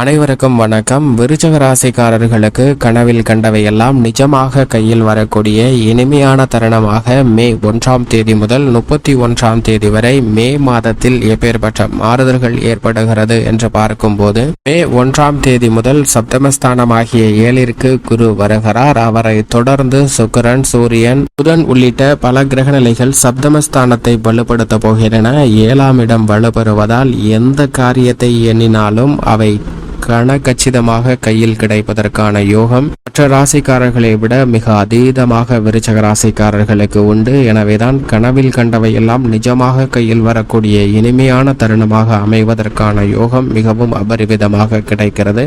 அனைவருக்கும் வணக்கம். விருச்சக ராசிக்காரர்களுக்கு கனவில் கண்டவையெல்லாம் நிஜமாக கையில் வரக்கூடிய இனிமையான தருணமாக மே ஒன்றாம் தேதி முதல் முப்பத்தி ஒன்றாம் தேதி வரை மே மாதத்தில் எப்பேற்பட்ட மாறுதல்கள் ஏற்படுகிறது என்று பார்க்கும்போது மே ஒன்றாம் தேதி முதல் சப்தமஸ்தானமாகிய ஏழிற்கு குரு வருகிறார். அவரை தொடர்ந்து சுக்கரன் சூரியன் புதன் உள்ளிட்ட பல கிரகநிலைகள் சப்தமஸ்தானத்தை வலுப்படுத்த போகின்றன. ஏழாம் இடம் வலுப்பெறுவதால் எந்த காரியத்தை எண்ணினாலும் அவை கணக்கச்சிதமாக கையில் கிடைப்பதற்கான யோகம் மற்ற ராசிக்காரர்களை விட மிக அதீதமாக விருச்சக ராசிக்காரர்களுக்கு உண்டு. எனவேதான் கனவில் கண்டவையெல்லாம் நிஜமாக கையில் வரக்கூடிய இனிமையான தருணமாக அமைவதற்கான யோகம் மிகவும் அபரிவிதமாக கிடைக்கிறது.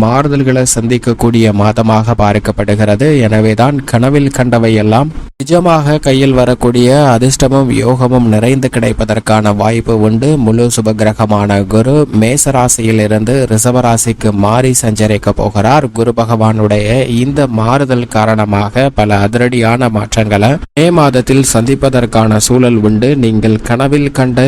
மாறுதல்களை சந்திக்கக்கூடிய மாதமாக பார்க்கப்படுகிறது எனவேதான் கனவில் கண்டவை எல்லாம் நிஜமாக கையில் வரக்கூடிய அதிர்ஷ்டமும் யோகமும் நிறைந்து கிடைப்பதற்கான வாய்ப்பு உண்டு. முழு சுப கிரகமான குரு மேசராசியில் இருந்து ரிசவராசிக்கு மாறி சஞ்சரிக்க போகிறார். குரு பகவானுடைய இந்த மாறுதல் காரணமாக பல அதிரடியான மாற்றங்களை மே மாதத்தில் சந்திப்பதற்கான சூழல் உண்டு. நீங்கள் கனவில் கண்ட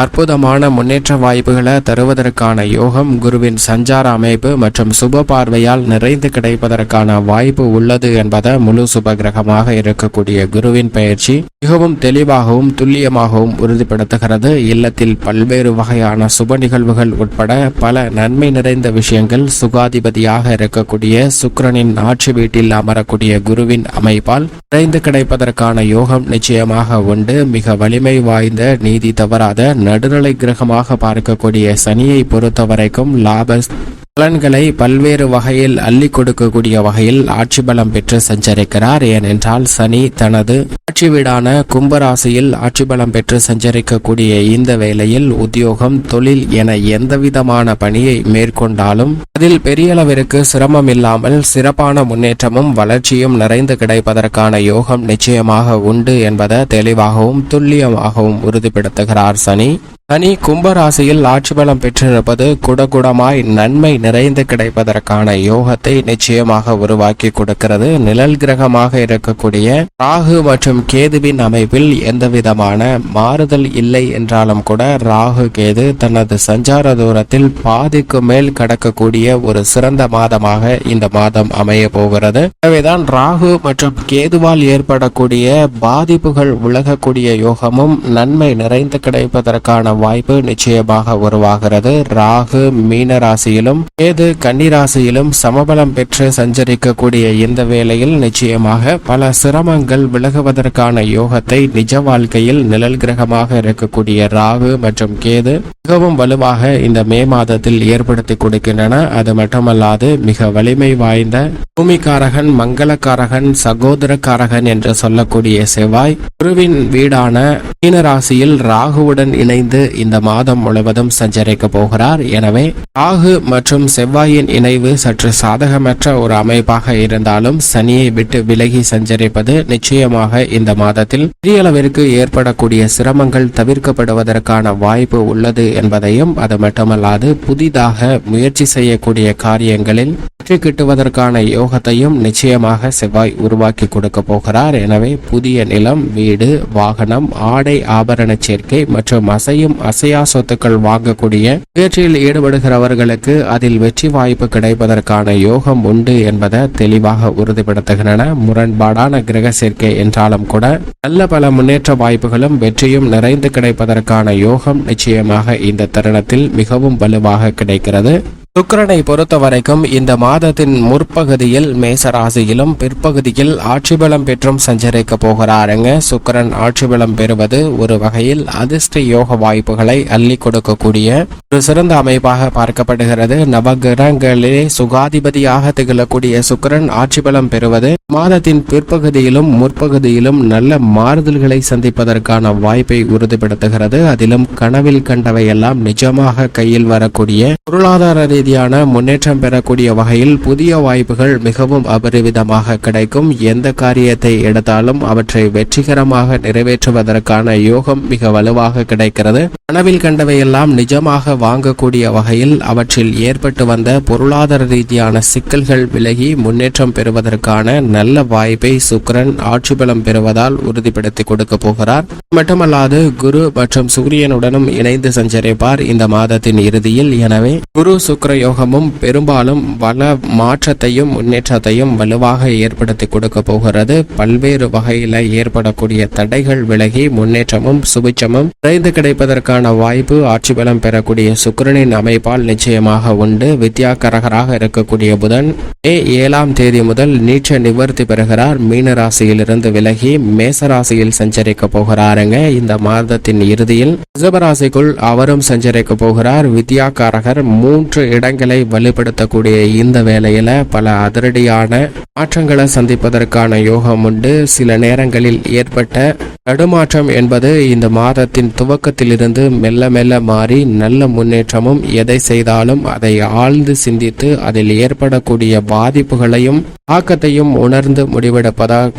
அற்புதமான முன்னேற்ற வாய்ப்புகளை தருவதற்கான யோகம் குருவின் சஞ்சார அமைப்பு மற்றும் சுப பார்வையால் நிறைந்து கிடைப்பதற்கான வாய்ப்பு உள்ளது என்பதை முழு சுப கிரகமாக இருக்கக்கூடிய குருவின் பயிற்சி. மிகவும் தெளிவாகவும் துல்லியமாகவும் உறுதிப்படுத்துகிறது. இல்லத்தில் பல்வேறு வகையான சுப நிகழ்வுகள் உட்பட பல நன்மை நிறைந்த விஷயங்கள் சுகாதிபதியாக இருக்கக்கூடிய சுக்கரனின் ஆட்சி வீட்டில் அமரக்கூடிய குருவின் அமைப்பால் நிறைந்து கிடைப்பதற்கான யோகம் நிச்சயமாக உண்டு. மிக வலிமை வாய்ந்த நீதி தவறாத நடுநிலை கிரகமாக பார்க்கக்கூடிய சனியை பொறுத்தவரைக்கும் லாப பலன்களை பல்வேறு வகையில் அள்ளி கொடுக்கக்கூடிய வகையில் ஆட்சி பலம் பெற்று சஞ்சரிக்கிறார். ஏனென்றால் சனி தனது ஆட்சி வீடான கும்பராசியில் ஆட்சி பலம் பெற்று சஞ்சரிக்கக்கூடிய இந்த வேளையில் உத்தியோகம் தொழில் என எந்தவிதமான பணியை மேற்கொண்டாலும் அதில் பெரிய அளவிற்கு சிரமம் இல்லாமல் சிறப்பான முன்னேற்றமும் வளர்ச்சியும் நிறைந்து கிடைப்பதற்கான யோகம் நிச்சயமாக உண்டு என்பதை தெளிவாகவும் துல்லியமாகவும் உறுதிப்படுத்துகிறார் சனி. சனி கும்பராசியில் ஆட்சி பலம் பெற்றிருப்பது குடகுடமாய் நன்மை நிறைந்து கிடைப்பதற்கான யோகத்தை நிச்சயமாக உருவாக்கி கொடுக்கிறது. நிழல் கிரகமாக இருக்கக்கூடிய ராகு மற்றும் கேதுவின் அமைப்பில் எந்தவிதமான மாறுதல் இல்லை என்றாலும் கூட ராகு கேது தனது சஞ்சார தூரத்தில் பாதிக்கு மேல் கடக்கக்கூடிய ஒரு சிறந்த மாதமாக இந்த மாதம் அமைய போகிறது. எனவேதான் ராகு மற்றும் கேதுவால் ஏற்படக்கூடிய பாதிப்புகள் விலகக்கூடிய யோகமும் நன்மை நிறைந்து கிடைப்பதற்கான வாய்ப்பு நிச்சயமாக உருவாகிறது. ராகு மீன ராசியிலும் கேது கன்னிராசியிலும் சமபலம் பெற்று சஞ்சரிக்கக்கூடிய இந்த வேளையில் நிச்சயமாக பல சிரமங்கள் விலகுவதற்கான யோகத்தை நிஜ வாழ்க்கையில் நிழல் கிரகமாக இருக்கக்கூடிய ராகு மற்றும் கேது மிகவும் வலுவாக இந்த மே மாதத்தில் ஏற்படுத்தி கொடுக்கின்றன. அது மட்டுமல்லாது மிக வலிமை வாய்ந்த பூமிக்காரகன் மங்களக்காரகன் சகோதரக்காரகன் என்று சொல்லக்கூடிய செவ்வாய் குருவின் வீடான மீனராசியில் ராகுவுடன் இணைந்து இந்த மாதம் முழுவதும் சஞ்சரிக்க போகிறார். எனவே ராகு மற்றும் செவ்வாயின் இணைவு சற்று சாதகமற்ற ஒரு அமைப்பாக இருந்தாலும் சனியை விட்டு விலகி சஞ்சரிப்பது நிச்சயமாக இந்த மாதத்தில் பெரிய அளவிற்கு ஏற்படக்கூடிய சிரமங்கள் தவிர்க்கப்படுவதற்கான வாய்ப்பு உள்ளது என்பதையும் அது மட்டுமல்லாது புதிதாக முயற்சி செய்யக்கூடிய காரியங்களில் வெற்றி கிட்டுவதற்கான யோகத்தையும் நிச்சயமாக செவ்வாய் உருவாக்கி கொடுக்க போகிறார். எனவே புதிய நிலம் வீடு வாகனம் ஆடை ஆபரண சேர்க்கை மற்றும் அசையும் அசையா சொத்துக்கள் வாங்கக்கூடிய முயற்சியில் ஈடுபடுகிறவர்களுக்கு அதில் வெற்றி வாய்ப்பு கிடைப்பதற்கான யோகம் உண்டு என்பதை தெளிவாக உறுதிப்படுத்துகின்றன. முரண்பாடான கிரக சேர்க்கை என்றாலும் கூட நல்ல பல முன்னேற்ற வாய்ப்புகளும் வெற்றியும் நிறைந்து கிடைப்பதற்கான யோகம் நிச்சயமாக இந்த தருணத்தில் மிகவும் வலுவாக கிடைக்கிறது. சுக்கிரனை பொறுத்த வரைக்கும் இந்த மாதத்தின் முற்பகுதியில் மேசராசியிலும் பிற்பகுதியில் ஆட்சி பலம் பெற்றும் சஞ்சரிக்க போகிறாருங்க. சுக்கிரன் ஆட்சி பலம் பெறுவது ஒரு வகையில் அதிர்ஷ்ட யோக வாய்ப்புகளை அள்ளி கொடுக்கக்கூடிய ஒரு சிறந்த அமைப்பாக பார்க்கப்படுகிறது. நவகிரகங்களிலே சுகாதிபதியாக திகழக்கூடிய சுக்கரன் ஆட்சி பலம் பெறுவது மாதத்தின் பிற்பகுதியிலும் முற்பகுதியிலும் நல்ல மாறுதல்களை சந்திப்பதற்கான வாய்ப்பை உறுதிப்படுத்துகிறது. அதிலும் கனவில் கண்டவையெல்லாம் நிஜமாக கையில் வரக்கூடிய பொருளாதார ரீதியான முன்னேற்றம் பெறக்கூடிய வகையில் புதிய வாய்ப்புகள் மிகவும் அபரிவிதமாக கிடைக்கும். எந்த காரியத்தை எடுத்தாலும் அவற்றை வெற்றிகரமாக நிறைவேற்றுவதற்கான யோகம் மிக வலுவாக கிடைக்கிறது. கனவில் கண்டவையெல்லாம் நிஜமாக வாங்கக்கூடிய வகையில் அவற்றில் ஏற்பட்டு வந்த பொருளாதார ரீதியான சிக்கல்கள் விலகி முன்னேற்றம் பெறுவதற்கான நல்ல வாய்ப்பை சுக்கிரன் ஆட்சி பலம் பெறுவதால் உறுதிப்படுத்தி கொடுக்க போகிறார். மட்டுமல்லாது குரு மற்றும் சூரியனுடனும் இணைந்து சஞ்சரிப்பார் இந்த மாதத்தின் இறுதியில். எனவே குரு சுக்கிர யோகமும் பெரும்பாலும் வள மாற்றத்தையும் முன்னேற்றத்தையும் வலுவாக ஏற்படுத்தி கொடுக்க போகிறது. பல்வேறு வகையில ஏற்படக்கூடிய தடைகள் விலகி முன்னேற்றமும் சுபிச்சமும் விரைந்து கிடைப்பதற்கான வாய்ப்பு ஆட்சி பலம் பெறக்கூடிய சுக்கிரனின் அமைப்பால் நிச்சயமாக உண்டு. வித்யாகரகராக இருக்கக்கூடிய புதன் மே ஏழாம் தேதி முதல் நீச்ச நிவர்த்தி பெறுகிறார். மீன ராசியிலிருந்து விலகி மேசராசியில் சஞ்சரிக்க போகிறாருங்க. இந்த மாதத்தின் இறுதியில் ரிஷபராசிக்குள் அவரும் சஞ்சரிக்க போகிறார். வித்யாகாரகர் மூன்று இடங்களை வலுப்படுத்தக்கூடிய இந்த வேளையில பல அதிரடியான மாற்றங்களை சந்திப்பதற்கான யோகம் உண்டு. சில நேரங்களில் ஏற்பட்ட தடுமாற்றம் என்பது இந்த மாதத்தின் துவக்கத்திலிருந்து மெல்ல மெல்ல மாறி நல்ல முன்னேற்றமும் எதை செய்தாலும் அதை ஆழ்ந்து சிந்தித்து அதில் ஏற்படக்கூடிய பாதிப்புகளையும் ஆக்கத்தையும் உணர்ந்து முடிவெடுப்பதாக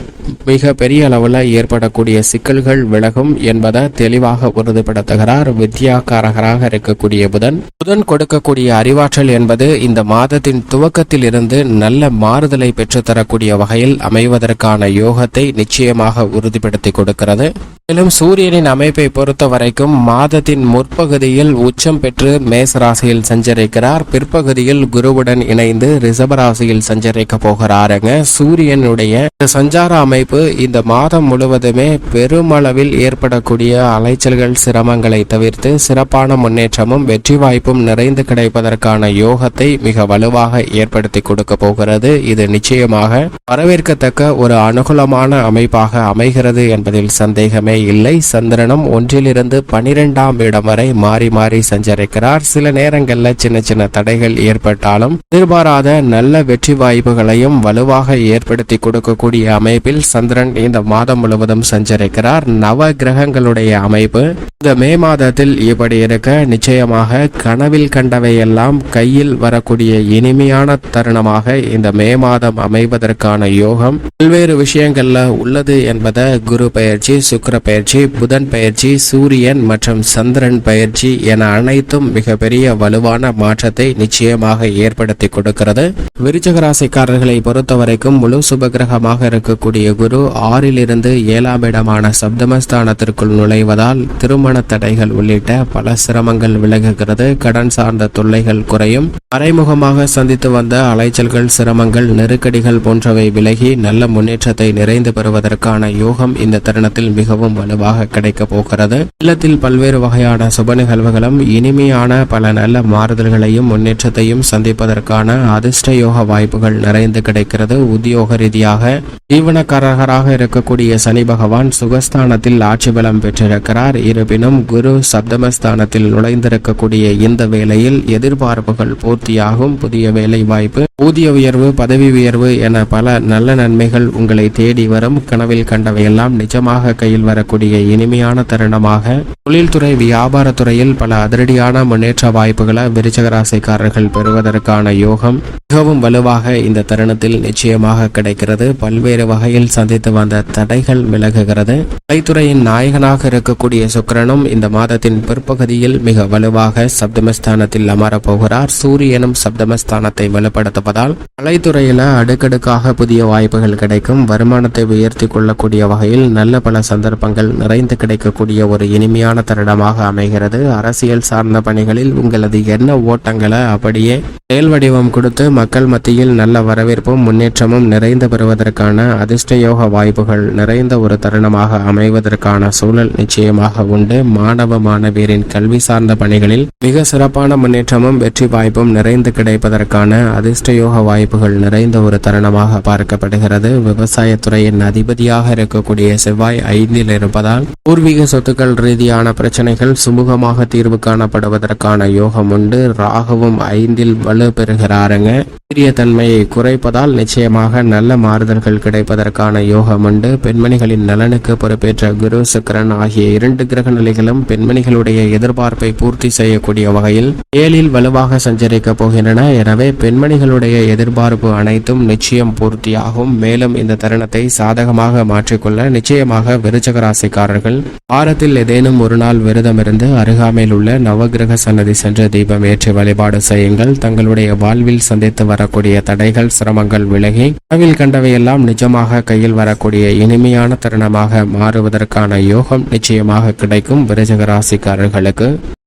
மிக பெரிய அளவில் ஏற்படக்கூடிய சிக்கல்கள் விலகும் என்பதை தெளிவாக உறுதிப்படுத்துகிறார் வித்யாகாரகராக இருக்கக்கூடிய புதன். புதன் கொடுக்கக்கூடிய அறிவாற்றல் என்பது இந்த மாதத்தின் துவக்கத்தில் இருந்து நல்ல மாறுதலை பெற்றுத்தரக்கூடிய வகையில் அமைவதற்கான யோகத்தை நிச்சயமாக உறுதிப்படுத்தி கொடுக்கிறது. மேலும் சூரியனின் அமைப்பை பொறுத்த வரைக்கும் மாதத்தின் முற்பகுதியில் உச்சம் பெற்று மேசராசியில் சஞ்சரிக்கிறார். பிற்பகுதியில் குருவுடன் இணைந்து ரிசபராசியில் சஞ்சரிக்க போகிறாருங்க. சூரியனுடைய சஞ்சார அமைப்பு அமைப்பு இந்த மாதம் முழுவதுமே பெருமளவில் ஏற்படக்கூடிய அலைச்சல்கள் சிரமங்களை தவிர்த்து சிறப்பான முன்னேற்றமும் வெற்றி வாய்ப்பும் நிறைந்து கிடைப்பதற்கான யோகத்தை மிக வலுவாக ஏற்படுத்தி கொடுக்க போகிறது. இது நிச்சயமாக வரவேற்கத்தக்க ஒரு அனுகூலமான அமைப்பாக அமைகிறது என்பதில் சந்தேகமே இல்லை. சந்திரனும் ஒன்றிலிருந்து பனிரெண்டாம் இடம் வரை மாறி மாறி சஞ்சரிக்கிறார். சில நேரங்களில் சின்ன சின்ன தடைகள் ஏற்பட்டாலும் எதிர்பாராத நல்ல வெற்றி வாய்ப்புகளையும் வலுவாக ஏற்படுத்தி கொடுக்கக்கூடிய அமைப்பில் சந்திரன் இந்த மாதம் முழுவதும் சஞ்சரிக்கிறார். நவ கிரகங்களுடைய அமைப்பு இந்த மே மாதத்தில் இப்படி இருக்க நிச்சயமாக கனவில் கண்டவையெல்லாம் கையில் வரக்கூடிய இனிமையான தருணமாக இந்த மே மாதம் அமைவதற்கான யோகம் பல்வேறு விஷயங்கள்ல உள்ளது என்பதை குரு பயிற்சி சுக்கிர பயிற்சி புதன் பயிற்சி சூரியன் மற்றும் சந்திரன் பயிற்சி என அனைத்தும் மிகப்பெரிய வலுவான மாற்றத்தை நிச்சயமாக ஏற்படுத்தி கொடுக்கிறது. விருச்சக ராசிக்காரர்களை பொறுத்தவரைக்கும் முழு சுபகிரகமாக இருக்கக்கூடிய குரு ஆறிலிருந்து ஏழாம் இடமான சப்தமஸ்தானத்திற்குள் நுழைவதால் திருமண தடைகள் உள்ளிட்ட பல சிரமங்கள் விலகுகிறது. கடன் சார்ந்த தொல்லைகள் குறையும். மறைமுகமாக சந்தித்து வந்த அலைச்சல்கள் சிரமங்கள் நெருக்கடிகள் போன்றவை விலகி நல்ல முன்னேற்றத்தை நிறைந்து பெறுவதற்கான யோகம் இந்த தருணத்தில் மிகவும் வலுவாக கிடைக்கப் போகிறது. இல்லத்தில் பல்வேறு வகையான சுப நிகழ்வுகளும் இனிமையான பல நல்ல மாறுதல்களையும் முன்னேற்றத்தையும் சந்திப்பதற்கான அதிர்ஷ்ட யோக வாய்ப்புகள் நிறைந்து கிடைக்கிறது. உத்தியோக ரீதியாக ஜீவனக்காரகராக இருக்கக்கூடிய சனி பகவான் சுகஸ்தானத்தில் ஆட்சி பலம் பெற்றிருக்கிறார். இருப்பினும் குரு சப்தமஸ்தானத்தில் நுழைந்திருக்கக்கூடிய இந்த வேளையில் எதிர்பார்ப்புகள் பூர்த்தியாகும். புதிய வேலை வாய்ப்பு ஊதிய உயர்வு பதவி உயர்வு என பல நல்ல நன்மைகள் உங்களை தேடி வரும். கனவில் கண்டவையெல்லாம் நிஜமாக கையில் வரக்கூடிய இனிமையான தருணமாக. தொழில்துறை வியாபாரத்துறையில் பல அதிரடியான முன்னேற்ற வாய்ப்புகளை விருச்சகராசிக்காரர்கள் பெறுவதற்கான யோகம் மிகவும் வலுவாக இந்த தருணத்தில் நிச்சயமாக கிடைக்கிறது. பல்வேறு வகையில் சந்தித்து வந்த தடைகள் விலகுகிறது. கலைத்துறையின் நாயகனாக இருக்கக்கூடிய சுக்கரனும் இந்த மாதத்தின் பிற்பகுதியில் மிக வலுவாக சப்தமஸ்தானத்தில் அமரப் போகிறார். சூரியனும் சப்தமஸ்தானத்தை வலுப்படுத்துவதால் கலைத்துறையில அடுக்கடுக்காக புதிய வாய்ப்புகள் கிடைக்கும். வருமானத்தை உயர்த்தி கொள்ளக்கூடிய வகையில் நல்ல பல சந்தர்ப்பங்கள் நிறைந்து கிடைக்கக்கூடிய ஒரு இனிமையான தருணமாக அமைகிறது. அரசியல் சார்ந்த பணிகளில் உங்களது எண்ண ஓட்டங்களை அப்படியே செயல் வடிவம் கொடுத்து மக்கள் மத்தியில் நல்ல வரவேற்பும் முன்னேற்றமும் நிறைந்து பெறுவதற்கான அதிர்ஷ்ட யோக வாய்ப்புகள் நிறைந்த ஒரு தருணமாக அமைவதற்கான சூழல் நிச்சயமாக உண்டு. மாணவ மாணவியரின் கல்வி சார்ந்த பணிகளில் மிக சிறப்பான முன்னேற்றமும் வெற்றி வாய்ப்பும் நிறைந்து கிடைப்பதற்கான அதிர்ஷ்ட யோக வாய்ப்புகள் நிறைந்த ஒரு தருணமாக பார்க்கப்படுகிறது. விவசாயத்துறையின் அதிபதியாக இருக்கக்கூடிய செவ்வாய் ஐந்தில் இருப்பதால் பூர்வீக சொத்துக்கள் ரீதியான பிரச்சனைகள் சுமூகமாக தீர்வு காணப்படுவதற்கான யோகம் உண்டு. ராகவும் ஐந்தில் வலு பெறுகிறாருங்க தன்மையை குறைப்பதால் நிச்சயமாக நல்ல மாறுதல்கள் கிடைப்பதற்கான யோகம் உண்டு பெண்மணிகளின் நலனுக்கு பொறுப்பேற்ற குரு சுக்கிரன் ஆகிய இரண்டு கிரக நிலைகளும் பெண்மணிகளுடைய எதிர்பார்ப்பை பூர்த்தி செய்யக்கூடிய வகையில் ஏழில் வலுவாக சஞ்சரிக்கப் போகின்றன. எனவே பெண்மணிகளுடைய எதிர்பார்ப்பு அனைத்தும் நிச்சயம் பூர்த்தியாகும். மேலும் இந்த தருணத்தை சாதகமாக மாற்றிக்கொள்ள நிச்சயமாக விருச்சக ராசிக்காரர்கள் வாரத்தில் ஏதேனும் ஒரு நாள் விரதமிருந்து அருகாமையில் உள்ள நவகிரக சன்னதி சென்று தீபம் ஏற்றி வழிபாடு செய்யுங்கள். தங்களுடைய வாழ்வில் சந்தித்து வரக்கூடிய தடைகள் சிரமங்கள் விலகி கனவில் கண்டவையெல்லாம் நிஜமாக கையில் வரக்கூடிய இனிமையான தருணமாக மாறுவதற்கான யோகம் நிச்சயமாக கிடைக்கும் விருச்சக ராசிக்காரர்களுக்கு.